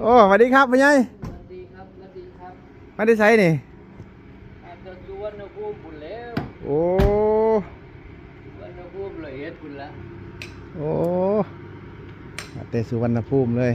โอ้สวัสดีครับพ่อใหญ่สวัสดีครับสวัสดีครับมาได้ใช้นี่อาจจะสวนนะพูบุญแล้วโอ้สวนนะพูเลยเฮ็ดบุญละโอ้มาเตสุวรรณภูมิเลย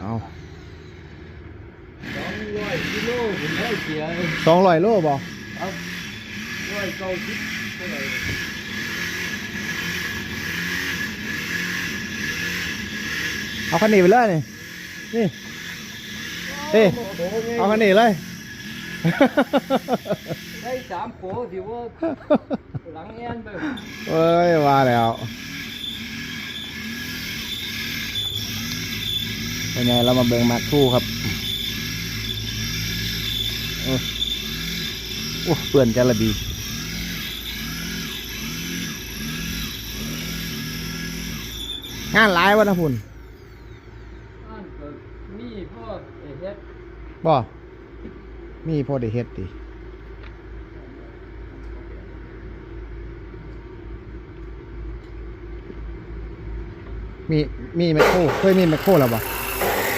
เอาสองร้อยกิโลบุญแล้วเสียสองร้อยโลบ่ครับร้อยเก้าสิบเท่าไหร่ เอาคันนี้ไปเลยนี่นี่เอ้เอาคันนี้เลยได้สามโผที่ว่าหลังแอนไปเอ้ยว่าแล้วเป็นไงเรามาเบิ่งมาคู่ครับโอ้โอ้เปื่อนจาระบีงานหลายวะนะพุ่น อันก็มีพ่อเฮ็ด บ่มีพอได้เฮ็ดดิมีมีแมคโครเคยมีแมคโครแล้วบ่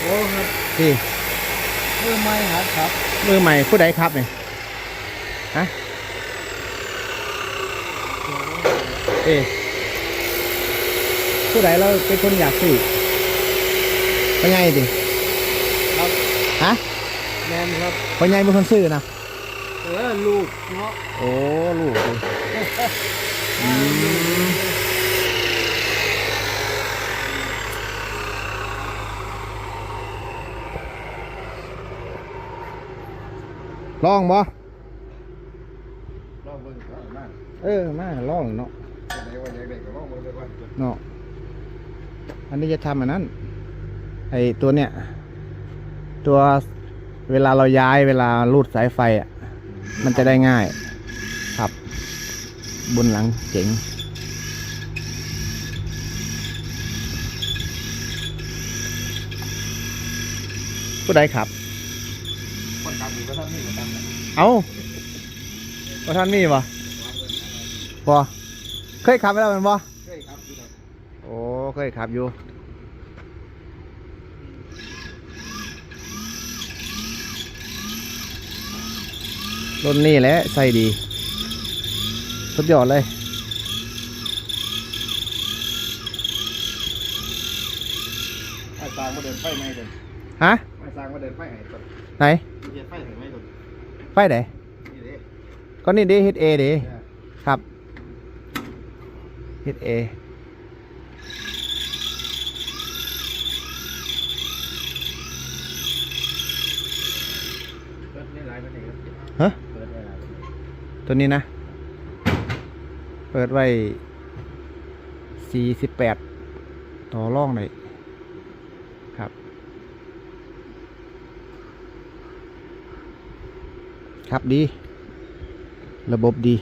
โอ้ครับพี่เมื่อไม่หัดครับมือใหม่ผู้ใดครับเนี่ยฮะเอ๊ะผู้ใดเราเป็นคนอยากซื้อเป็นไงดิครับฮะ แมนครับเป็นไงเป็นคนซื้อนะเออลูกเนาะโอ้ลูกดิอืมลองบ่ลองเบิ่งก่อนนะเออมาลองเนาะไหนว่าอยากได้ก็ลองเบิ่งเลยว่าเนาะอันนี้จะทำอันนั้นไอตัวเนี้ยตัว เวลาเราย้ายเวลารูดสายไฟอะ มันจะได้ง่าย ครับ บนหลังเจ๋งผู้ใดครับ คนขับอยู่ก็ท่านนี่ก็ตามนะเอาว่าท่านมีบ่บ่เคยขับไปแล้วแมันบ่เคยครับอยู่ครับ โอ้ เคยขับอยู่ รถนี่แหละใส่ดี สุดยอดเลย ไอ้สร้างมาเดินไฟไหมเดินฮะ ไอ้สร้างมาเดินไฟไหนต้นไหนเฮ็ดไฟถึงไหมต้นไฟไหน นี่เด้ก็นี่ดิฮิตเอดิเนี่ยครับฮิตเอเปิดได้หลายปานนี้ครับฮะ ตัวนี้นะ เปิดไว้สี่สิบแปดต่อร่องเลยครับ ครับดี ระบบดี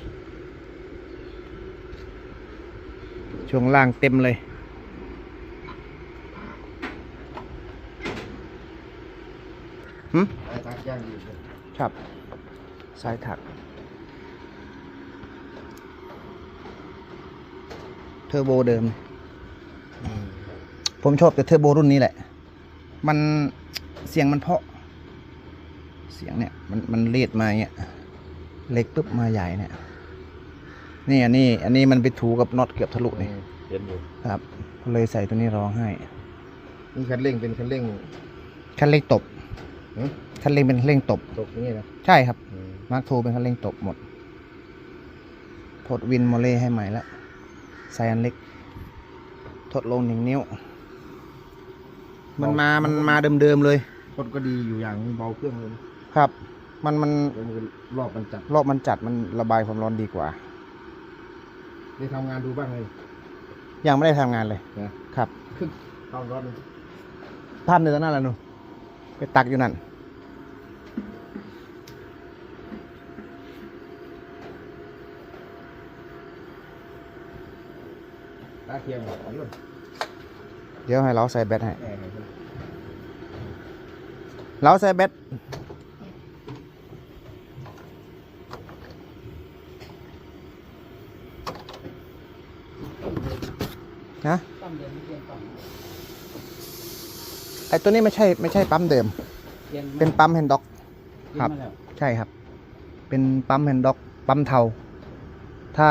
ช่วงล่างเต็มเลยหืมไอ้ทางย่างดีเลยครับ สายถัก เทอร์โบเดิมอืมผมชอบแต่เทอร์โบรุ่นนี้แหละ มันเสียงมันเพราะ เสียงเนี่ย มันมันเลียดมาอย่างเงี้ยเล็กปุ๊บมาใหญ่เนี่ย นี่อันนี้ อันนี้มันไปถูกับน็อตเกือบทะลุนี่เห็นอยู่ครับเลยใส่ตัวนี้รองให้นี่คันเร่งเป็นคันเร่งคันเร่งตบหือคันเร่งเป็นคันเร่งตบตกอย่างนี้นะใช่ครับอืมมาร์คโทเป็นคันเร่งตบหมดถดวินโมเล่ให้ใหม่แล้ว ใส่อันเล็กถดลงหนึ่งนิ้ว มันมา มันมาเดิมๆเลยคนก็ดีอยู่อย่างเบาเครื่องเลยครับ มันมันแล้วมันก็รอบมันจัด รอบมันจัดมันระบายความร้อนดีกว่า ได้ทำงานดูบ้างเลย ยังไม่ได้ทำงานเลย นะครับ ขึ้นความร้อนมันทำในตอนนั้นแหละหนูไปตักอยู่นั่น เทียมหมดยุ่นเดี๋ยวให้เราใส่แบตให้แหม่เราใส่แบตนะปั๊มเดิมเปลี่ยนปั๊มไอตัวนี้ไม่ใช่ไม่ใช่ปั๊มเดิม เปลี่ยนเป็นปั๊มแฮนด์ด็อกเปลี่ยนครับมาแล้วใช่ครับ เป็นปั๊มแฮนด์ด็อก ปั๊มเทา ถ้า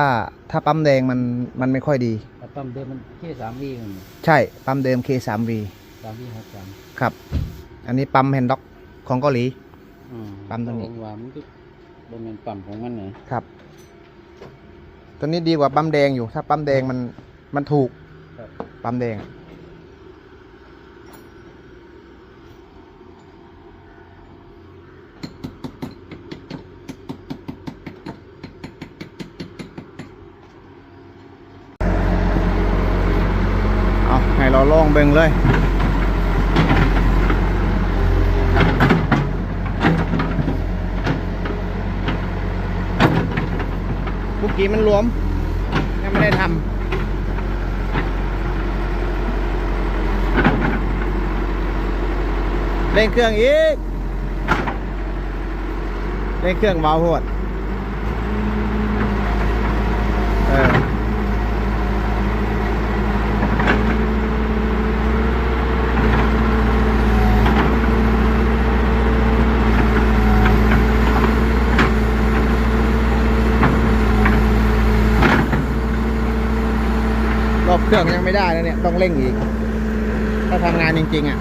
ถ้าปั๊มแดงมันมันไม่ค่อยดีแต่ ปั๊มเดิมมันแค่สามวีมันใช่ ปั๊มเดิม K3V สามวีหกสามครับ อันนี้ปั๊มแฮนด์ด็อกของเกาหลี อืมปั๊มตัวนี้ผมว่ามันก็บ่แม่นปั๊มของมันไหนครับ ตัวนี้ดีกว่าปั๊มแดงอยู่ ถ้าปั๊มแดงมันมันถูกครับปั๊มแดง เอาให้เราลองเบิ่งเลยเมื่อกี้มันรวม ยังไม่ได้ทำเร่งเครื่องอีก เร่งเครื่องเบาโหด เออ เครื่องยังไม่ได้แล้วเนี่ย ต้องเร่งอีก ถ้าทำงานจริง ๆ อะ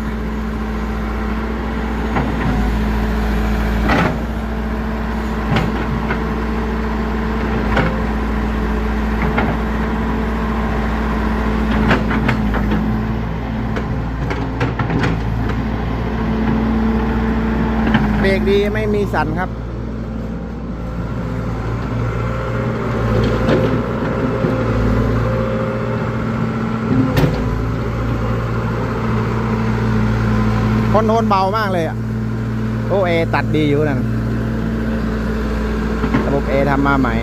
เบรกดีไม่มีสั่นครับ คนโทรลเบามากเลยอะ โอเอตัดดีอยู่นั่นระบบเอทำมาใหม่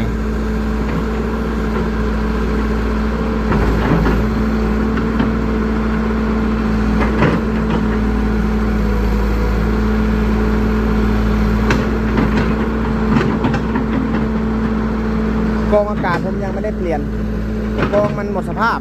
กองอากาศผมยังไม่ได้เปลี่ยนกองมันหมดสภาพ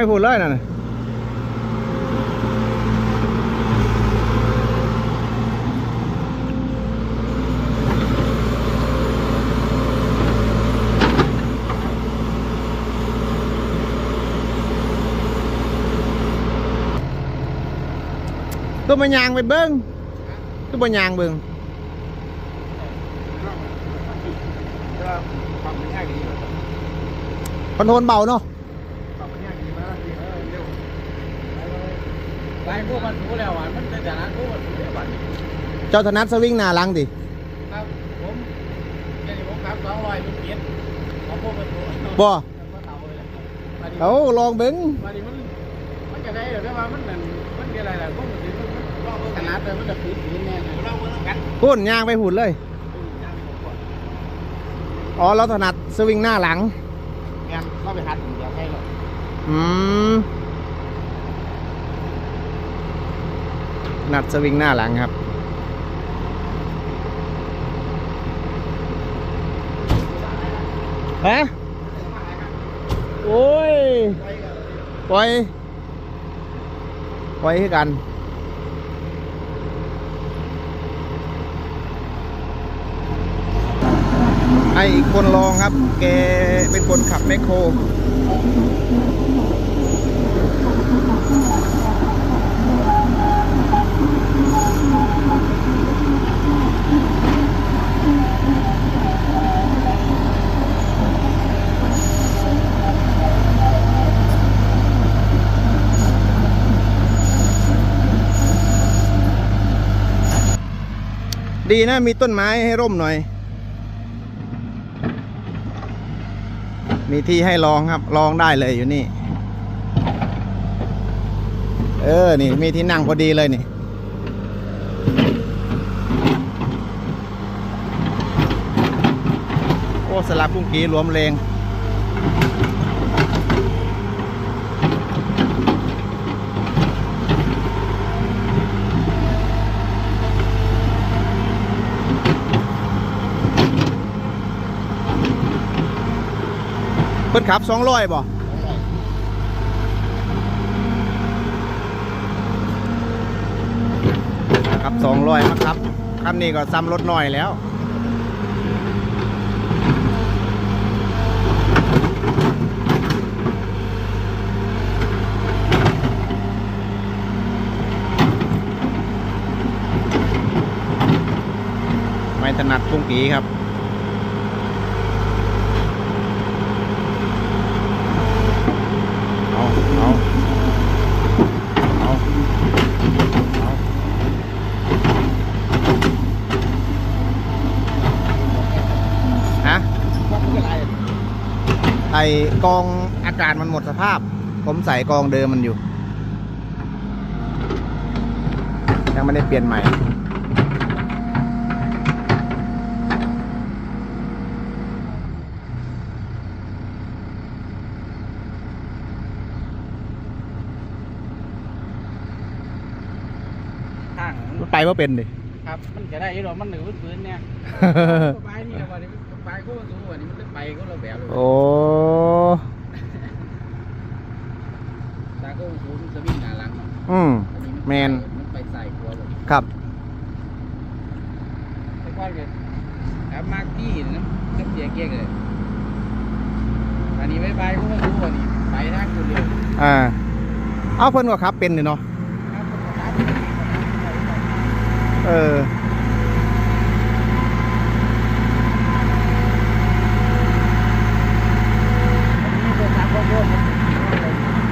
ไม่พูดเลยนะน่ะตัวมันยางไปเบิ้งตัวมันยางเบิ้งก็ความมันยากดีเลยคอนโทรลเบาเนาะ ความมันยากดีมากดีเออเร็ว ไปพวกมันรู้แล้วว่ามันเป็นจากนั้นพวกมันรู้แล้วบัดนี้เจ้าธนัทสวิงหนาลังดิครับผมเดี๋ยวนี้ผมขับสองร้อยมันเปลี่ยนของพวกมันรู้บ่ก็เตาเลยแหละบัดนี้เอา ลองเบิ้งบัดนี้มันมันจะได้หรือว่ามันนั่นมันเป็นอะไรล่ะพวกมันสิมันขนาดเลยมันจะปีนๆแน่นะเราเมื่อกันพุ่นยางไปหุ่นเลย อ๋อ เราถนัดสวิงหน้าหลังงานเราไปหัดเดี๋ยวให้เราอืม นัดสวิงหน้าหลังครับฮะโอ้ยปล่อยปล่อยให้กันฮให้อีกคนลองครับ แกเป็นคนขับแมคโคร ดีนะมีต้นไม้ให้ร่มหน่อย มีที่ให้ลองครับลองได้เลยอยู่นี่ เออ นี่มีที่นั่งพอดีเลยนี่โอ้สลับกุ้งกีรวมเลง เพิ่นขับสองร้อยบ่ขับสองร้อยมาครับคันนี้ก็ซ้ำรถหน่อยแล้วไม่ถนัดพุ่งกีครับ เอา เอา เอา เอาฮะ พวกมันก็ไร ไอ กองอากาศมันหมดสภาพ ผมใส่กองเดิมมันอยู่ ยังไม่ได้เปลี่ยนใหม่ข้างไปว่าเป็นดิครับ มันจะได้อยี่หรอกมันหนือพื้นๆเนี่ยสบายนี่แหละวันนี้สบาย ก็สูงวันนี้มันจะไปก็เราแบบเลยโอ้ตาก็สูงสวิงหน้าหลังอืมอันนี้แมนมันไปใส่หัวแบบครับไอ้ก้อนเกิดแอบมากที่นะก็เสียเกียร์เลยอันนี้ไม่ไปก็ไม่รู้อันนี้ไปทางคุณเลยอ่าเอาเพิ่นก็ขับเป็นนี่เนาะเออ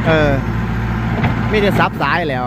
เออมีแต่ซับซ้ายแล้ว